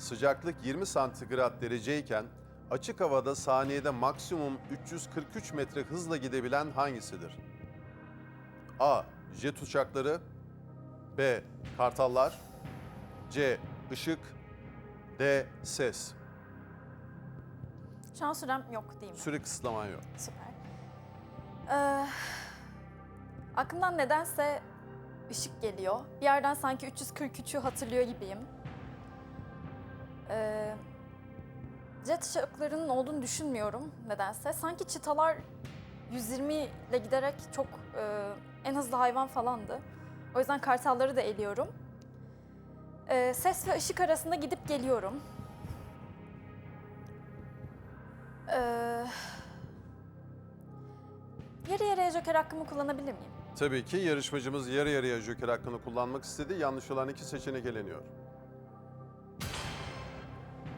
sıcaklık 20 santigrat dereceyken açık havada saniyede maksimum 343 metre hızla gidebilen hangisidir? A. Jet uçakları B. Kartallar C. Işık D. Ses Şu an sürem yok değil mi? Süre kısıtlaman yok. Süper. Ee, aklımdan nedense ışık geliyor. Bir yerden sanki 343'ü hatırlıyor gibiyim. Jet ışıklarının olduğunu düşünmüyorum nedense. Sanki çitalar 120 ile giderek çok e, en hızlı hayvan falandı. O yüzden kartalları da eliyorum. Ee, ses ve ışık arasında gidip geliyorum. Ee, Yarı yarıya joker hakkımı kullanabilir miyim? Tabii ki yarışmacımız yarı yarıya joker hakkını kullanmak istedi. Yanlış olan iki seçenek eleniyor.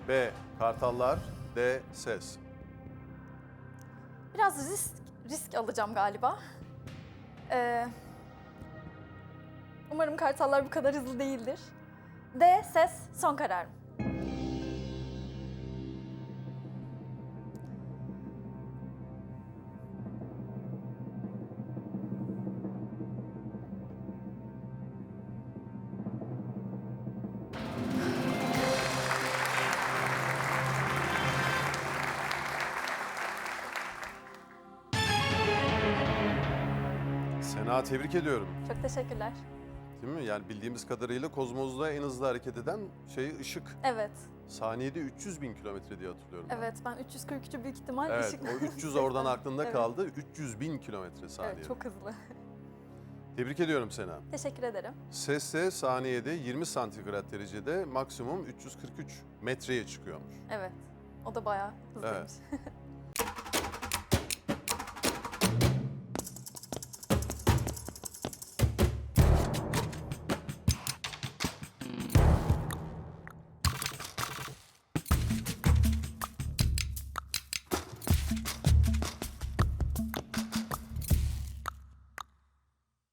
B. Kartallar D. Ses Biraz risk risk alacağım galiba. Ee, umarım kartallar bu kadar hızlı değildir. D ses son kararım. Sena tebrik ediyorum. Çok teşekkürler. Değil mi? Yani bildiğimiz kadarıyla kozmozda en hızlı hareket eden şey ışık. Evet, Saniyede 300 bin kilometre diye hatırlıyorum. ben. evet ben 343'ü büyük ihtimal Evet, ışık... o 300 oradan aklında Evet. kaldı. 300 bin kilometre saniyede. Evet, çok hızlı. Tebrik ediyorum Sena. Teşekkür ederim. Sesse saniyede 20 santigrat derecede maksimum 343 metreye çıkıyormuş. Evet, o da bayağı hızlıymış. Evet.